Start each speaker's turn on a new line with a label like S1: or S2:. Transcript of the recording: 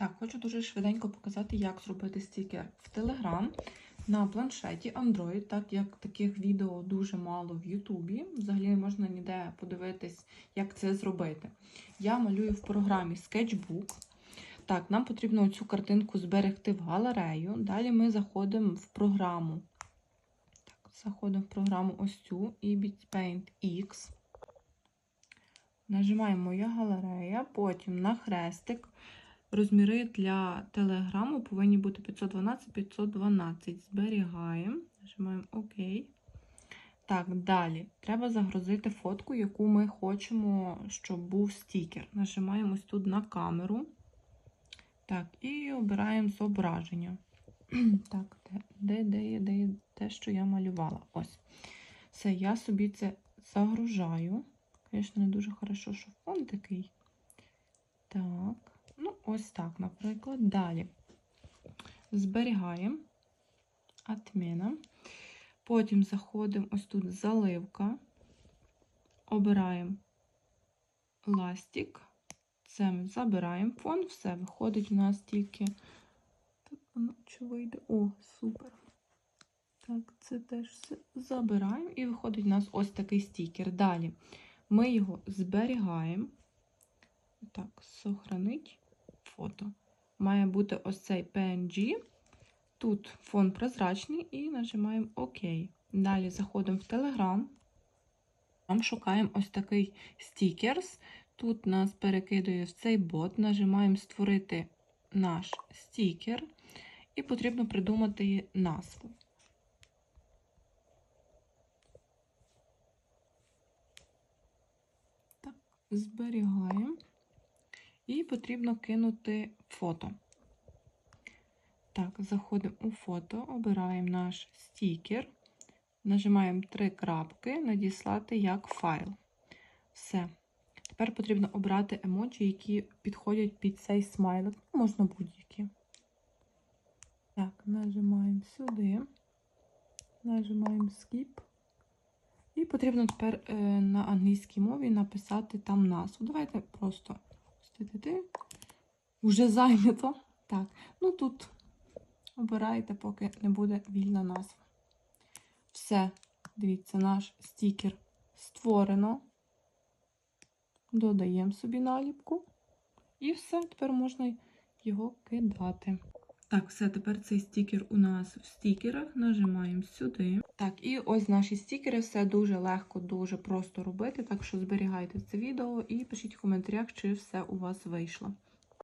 S1: Так, хочу дуже швиденько показати, як зробити стікер в Telegram на планшеті Android, так як таких відео дуже мало в Ютубі. Взагалі не можна ніде подивитись, як це зробити. Я малюю в програмі Sketchbook. Так, нам потрібно цю картинку зберегти в галерею. Далі ми заходимо в програму. Так, заходимо в програму ось цю Ibit Paint X. Нажимаємо Моя галерея, потім на хрестик. Розміри для телеграму повинні бути 512-512. Зберігаємо. Нажимаємо ОК. Так, далі. Треба загрузити фотку, яку ми хочемо, щоб був стікер. Нажимаємо ось тут на камеру. Так, і обираємо зображення. Так, де, де де є те, що я малювала. Ось. Все, я собі це загружаю. Звісно, не дуже хорошо, що фон такий. Так. Ну, ось так, наприклад. Далі зберігаємо Отміна. Потім заходимо ось тут заливка, обираємо ластик. Це ми забираємо фон, все, виходить у нас тільки. Так, воно чи вийде? О, супер. Так, це теж все забираємо і виходить у нас ось такий стікер. Далі ми його зберігаємо. Так, сохранить фото. Має бути ось цей PNG. Тут фон прозрачний і нажимаємо ОК. Далі заходимо в Telegram. Там шукаємо ось такий стікерс. Тут нас перекидує в цей бот. Нажимаємо Створити наш стікер. І потрібно придумати назву. Так, зберігаємо. І потрібно кинути фото. Так, заходимо у фото, обираємо наш стікер, нажимаємо три крапки, надіслати як файл. Все. Тепер потрібно обрати емоджі, які підходять під цей смайлик. Ну, Можна будь-які. Так, нажимаємо сюди, нажимаємо Skip. І потрібно тепер е, на англійській мові написати там назву. Давайте просто. Ти-ти-ти. Уже зайнято. Так, ну тут обирайте, поки не буде вільна назва. Все, дивіться, наш стікер створено. Додаємо собі наліпку. І все, тепер можна його кидати. Так, все, тепер цей стікер у нас в стікерах. Нажимаємо сюди. Так, і ось наші стікери. Все дуже легко, дуже просто робити. Так що зберігайте це відео і пишіть в коментарях, чи все у вас вийшло.